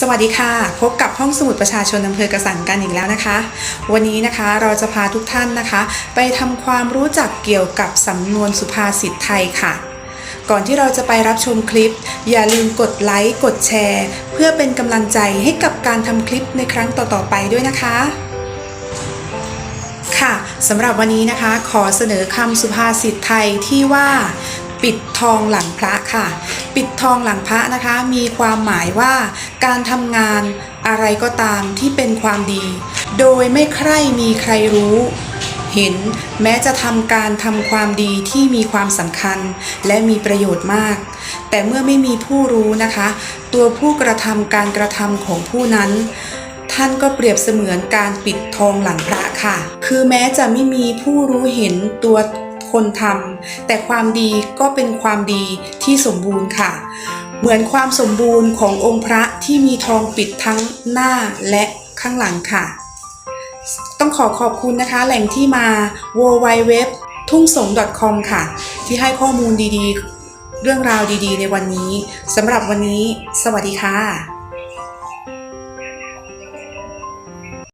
สวัสดีค่ะ พบกับห้องสมุดประชาชนอำเภอกระสังกันอีกแล้วนะคะ วันนี้นะคะเราจะพาทุกท่านนะคะ ไปทำความรู้จักเกี่ยวกับสำนวนสุภาษิตไทยค่ะ ก่อนที่เราจะไปรับชมคลิป อย่าลืมกดไลค์กดแชร์ เพื่อเป็นกำลังใจให้กับการทำคลิปในครั้งต่อๆไปด้วยนะคะ ค่ะสำหรับวันนี้นะคะ ขอเสนอคำสุภาษิตไทยที่ว่า ปิดทองหลังพระค่ะ ปิดทองหลังพระนะคะ มีความหมายว่าการทำงานอะไรก็ตามที่เป็นความดี โดยไม่ใคร่มีใครรู้เห็นแม้จะทำการทำความดีที่มีความสำคัญและมีประโยชน์มาก แต่เมื่อไม่มีผู้รู้นะคะ ตัวผู้กระทำการกระทำของผู้นั้น ท่านก็เปรียบเสมือนการปิดทองหลังพระค่ะ คือแม้จะไม่มีผู้รู้เห็นตัว คนทำแต่ความดีก็เป็นความดีที่สมบูรณ์ค่ะ เหมือนความสมบูรณ์ขององค์พระที่มีทองปิดทั้งหน้าและข้างหลังค่ะ ต้องขอขอบคุณนะคะ แหล่งที่มา w w w ทุ่งสง .com ค่ะ ที่ให้ข้อมูลดีๆ เรื่องราวดีๆ ในวันนี้สำหรับวันนี้ สวัสดีค่ะ